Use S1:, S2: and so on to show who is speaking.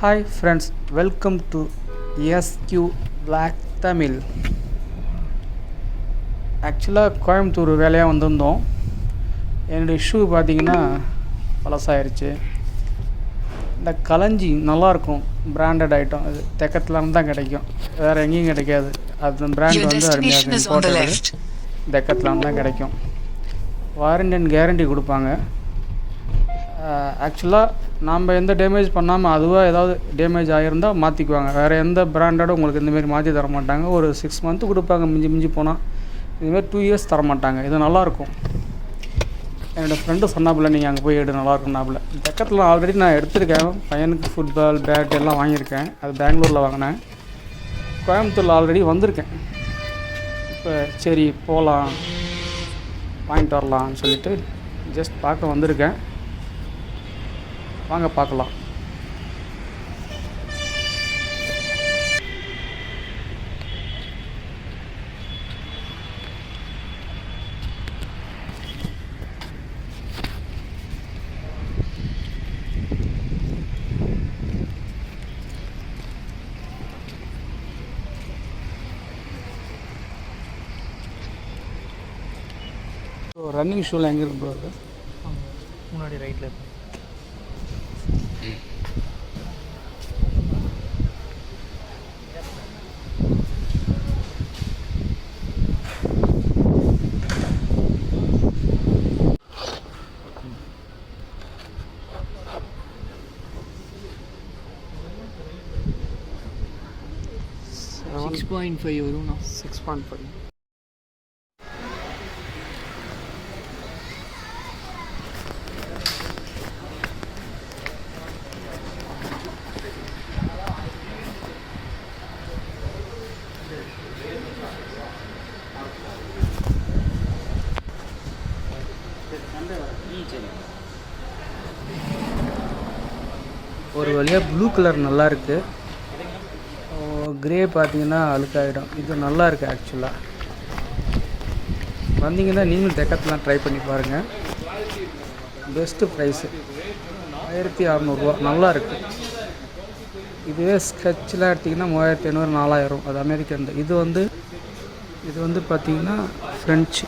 S1: Hi friends welcome to SQ vlog Tamil ஆக்சுவலாக கோயம்புத்தூர் வேலையாக வந்திருந்தோம். என்னுடைய ஷூ பார்த்தீங்கன்னா பழசாயிருச்சு. இந்த களஞ்சி நல்லாயிருக்கும். பிராண்டட் ஐட்டம் அது தெக்கத்துலேருந்து தான் கிடைக்கும். வேறு எங்கேயும் கிடைக்காது. அது பிராண்ட் வந்து அருமையாக. தெக்கத்துலேருந்து தான் கிடைக்கும். வாரண்டி அண்ட் கேரண்டி கொடுப்பாங்க. ஆக்சுவலாக நாம் எந்த டேமேஜ் பண்ணாமல் அதுவாக ஏதாவது டேமேஜ் ஆகியிருந்தால் மாற்றிக்குவாங்க வேறு எந்த பிராண்டடும் உங்களுக்கு இந்தமாரி மாற்றி தர மாட்டாங்க. ஒரு சிக்ஸ் மந்த்து கொடுப்பாங்க மிஞ்சி மிஞ்சி போனால் இதுமாரி டூ இயர்ஸ் தர மாட்டாங்க. இது நல்லாயிருக்கும் என்னோடய ஃப்ரெண்டு சொன்னாப்புல நீங்கள் அங்கே போய் எடு நல்லா இருக்கும்னாப்புல பக்கத்தில் ஆல்ரெடி நான் எடுத்திருக்கேன். பையனுக்கு ஃபுட்பால் பேட் எல்லாம் வாங்கியிருக்கேன். அது பெங்களூரில் வாங்கினேன். கோயம்புத்தூரில் ஆல்ரெடி வந்திருக்கேன். இப்போ சரி போகலாம் வாங்கிட்டு வரலாம்னு சொல்லிட்டு ஜஸ்ட் பார்க்க வந்திருக்கேன். வாங்க பார்க்கலாம். ரன்னிங் ஷூவில் எங்கே இருக்கு ப்ரோ அது
S2: முன்னாடி ரைட்டில் இருக்கு. Six point five வரும்ண்ணா
S1: six point five ஒரு வழியாக ப்ளூ கலர் நல்லா இருக்கு கிரே பார்த்தீங்கன்னா அழுக்காயிடும். இது நல்லா இருக்கு ஆக்சுவலாக வந்தீங்கன்னா நீங்களும் தெக்கத்தெலாம் ட்ரை பண்ணி பாருங்கள் பெஸ்ட்டு ப்ரைஸு ஆயிரத்தி அறநூறுவா. நல்லா இருக்கு இதுவே ஸ்கெட்சில் எடுத்திங்கன்னா மூவாயிரத்தி ஐநூறு நாலாயிரம். அது அமெரிக்கன் இது வந்து இது வந்து பார்த்தீங்கன்னா ஃப்ரெஞ்சு